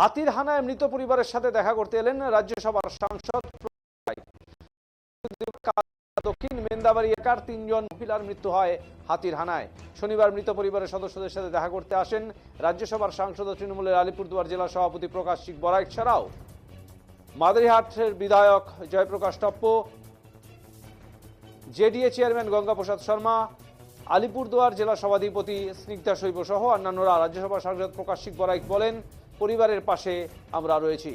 হাতির হানায় মৃত পরিবারের সাথে দেখা করতে এলেন রাজ্যসভার সাংসদ দক্ষিণ মেন্দাবাড়ি একার তিনজন মহিলার মৃত্যু হয় হাতির হানায় শনিবার মৃত পরিবারের সদস্যদের সাথে দেখা করতে আসেন রাজ্যসভার সাংসদ তৃণমূলের আলিপুরদুয়ার জেলা সভাপতি প্রকাশ সিং বরাইক ছাড়াও। মাদারিহাটের বিধায়ক জয়প্রকাশ টপ্প, জেডিএ চেয়ারম্যান গঙ্গাপ্রসাদ শর্মা, আলিপুরদুয়ার জেলা সভাধিপতি স্নিগ্ধা শৈব সহ অন্যান্যরা। রাজ্যসভা সাংসদ প্রকাশ সিং বরাইক বলেন পরিবারের পাশে আমরা রয়েছি।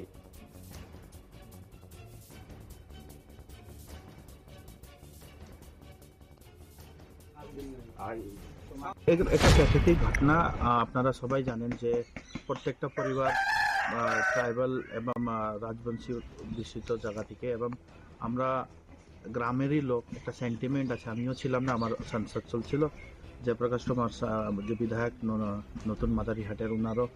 এটা প্রাকৃতিক ঘটনা। আপনারা সবাই জানেন যে প্রত্যেকটা পরিবার ট্রাইবাল এবং রাজবংশী অধ্যুষিত জায়গা থেকে এবং আমরা গ্রামেরই লোক, একটা সেন্টিমেন্ট আছে। আমিও ছিলাম না, আমার সংসদ চলছিল। জয়প্রকাশ কুমার যে বিধায়ক নতুন মাদারিহাটের ওনারও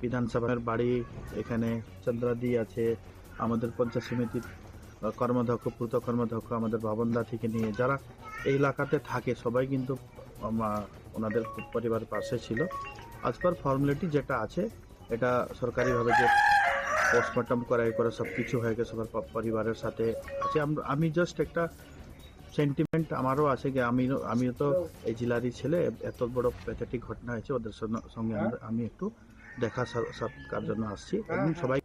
বিধানসভার বাড়ি এখানে চন্দ্রাদি আছে আমাদের পঞ্চায়েত সমিতির কর্মধ্যক্ষ পূর্ত কর্মধ্যক্ষ আমাদের ভবনদা থেকে নিয়ে যারা এই এলাকাতে থাকে সবাই কিন্তু ওনাদের পরিবার পাশে ছিল। আজ পার ফর্মালিটি যেটা আছে এটা সরকারিভাবে যে পোস্টমর্টম করাই করে সব কিছু হয়ে গেছে সবার পরিবারের সাথে আছে। আম- জাস্ট একটা সেন্টিমেন্ট আমারও আছে যে আমি আমিও তো এই জেলারই ছেলে এত বড় প্যাথেটিক ঘটনা হয়েছে ওদের সঙ্গে- আমরা- আমি একটু দেখা সাক্ষাৎকার জন্য আসছি। এবং সবাই